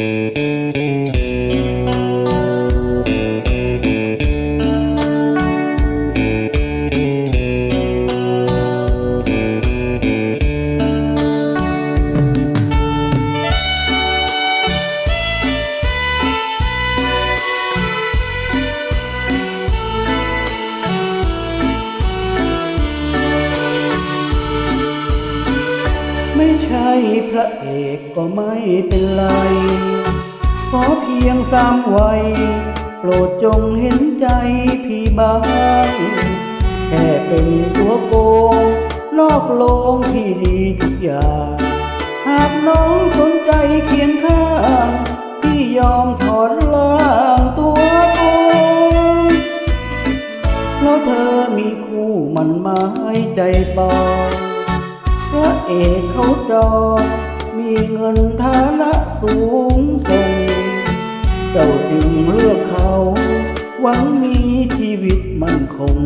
Música ไม่ใช่พระเอกก็ไม่เป็นไร ขอเพียงสามวัย โปรดจงเห็นใจพี่บ้างแค่เป็นตัวโกงนอกโลงที่ดีทุกอย่าง หากน้องสนใจเคียงข้างพี่ยอมถอดล่างตัวโกงเพราะเธอมีคู่มันหมายใจปอง พระเอกเขาจองมีเงินฐานะสูงส่ง เจ้าจึงเลือกเขา หวังมีชีวิตมั่นคง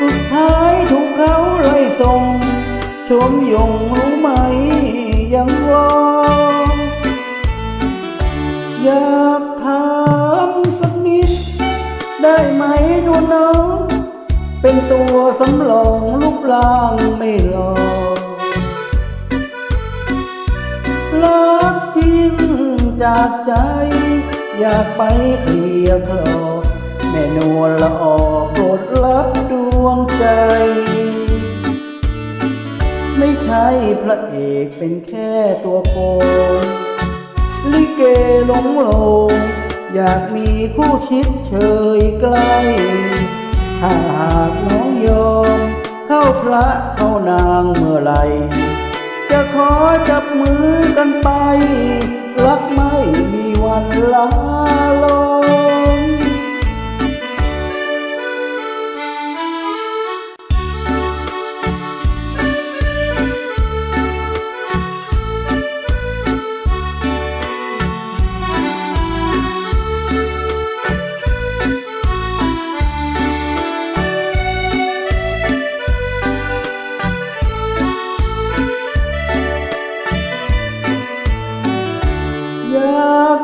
สุดท้ายถูกเขาไล่ส่งชมยงรู้ไหมยังวออยากถามสักนิด ได้ไหมดูน้อง เป็นตัวสำรองรูปร่างไม่หลอ จากใจ อยากไปเคลียร์คลอแม่นวลละออกโปรดรับดวงใจ ไม่ใช่พระเอกเป็นแค่ตัวโกลิเกหลงโลงอยากมีคู่ชิดเชยใกล้ถ้าหากน้องยอมเข้าพระเข้านางเมื่อไร จะขอจับมือ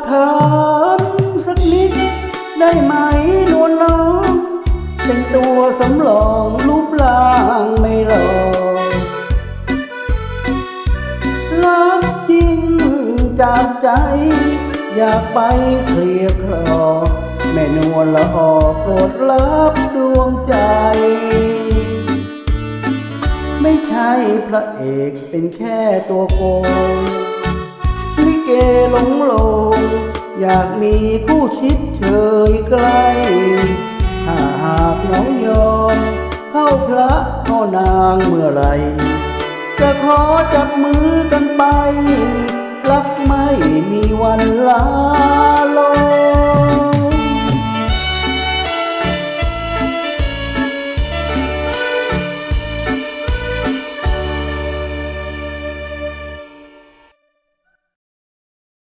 ถามสักนิด ได้ไหมนวลน้อง เป็นตัวสำรองรูปร่างไม่หล่อรักจริงจากใจ อยากไปเคลียร์คลอแม่นวลละออกโปรดรับดวงใจ ไม่ใช่พระเอกเป็นแค่ตัวโกงลิเกหลงโล อยากมีคู่ชิดเชยใกล้ ถ้าหากน้องยอม เข้าพระเข้านางเมื่อไรจะขอจับมือกันไป รักไม่มีวันลา